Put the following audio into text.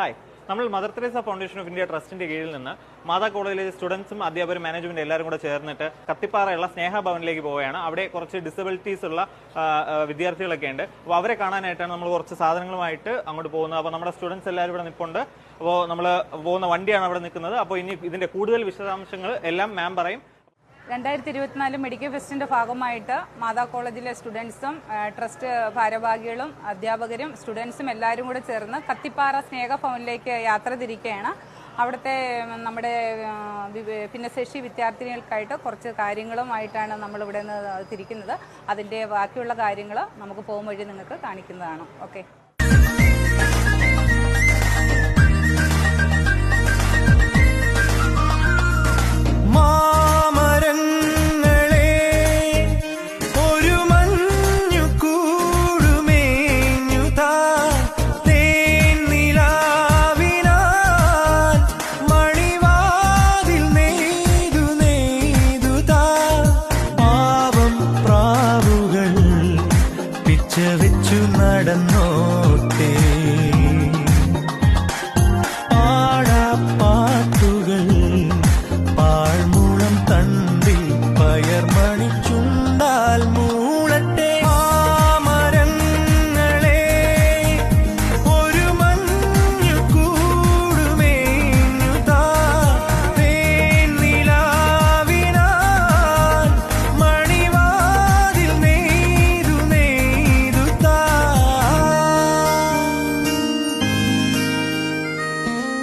Hi നമ്മൾ mother Teresa foundation of India ട്രസ്റ്റിന്റെ കീഴിൽ നിന്ന് മാതാ കോളേജിലെ സ്റ്റുഡൻസും അധ്യാപകരും മാനേജ്മെന്റ് എല്ലാവരും കൂടെ ചേർന്നിട്ട് കത്തിപ്പാറയുള്ള സ്നേഹഭവനിലേക്ക് പോവുകയാണ്. അവിടെ കുറച്ച് ഡിസബിലിറ്റീസ് ഉള്ള വിദ്യാർത്ഥികളൊക്കെ ഉണ്ട്. അപ്പോൾ അവരെ കാണാനായിട്ടാണ് നമ്മൾ കുറച്ച് സാധനങ്ങളുമായിട്ട് അങ്ങോട്ട് പോകുന്നത്. അപ്പോൾ നമ്മുടെ സ്റ്റുഡൻസ് എല്ലാവരും ഇവിടെ നിൽപ്പുണ്ട് അപ്പോൾ നമ്മൾ പോകുന്ന വണ്ടിയാണ് അവിടെ നിൽക്കുന്നത്. അപ്പോൾ ഇനി ഇതിന്റെ കൂടുതൽ വിശദാംശങ്ങൾ എല്ലാം മാം പറയും. രണ്ടായിരത്തി ഇരുപത്തിനാല് മെഡിക്കൽ ഫെസ്റ്റിന്റെ ഭാഗമായിട്ട് മാതാ കോളേജിലെ സ്റ്റുഡൻസും ട്രസ്റ്റ് ഭാരവാഹികളും അധ്യാപകരും സ്റ്റുഡൻസും എല്ലാവരും കൂടെ ചേർന്ന് കത്തിപ്പാറ സ്നേഹ ഭവനിലേക്ക് യാത്ര തിരിക്കുകയാണ്. അവിടുത്തെ നമ്മുടെ ഭിന്നശേഷി വിദ്യാർത്ഥിനികൾക്കായിട്ട് കുറച്ച് കാര്യങ്ങളുമായിട്ടാണ് നമ്മളിവിടെ നിന്ന് തിരിക്കുന്നത്. അതിന്റെ ബാക്കിയുള്ള കാര്യങ്ങൾ നമുക്ക് പോകും വഴി നിങ്ങൾക്ക് കാണിക്കുന്നതാണ്. ഓക്കെ.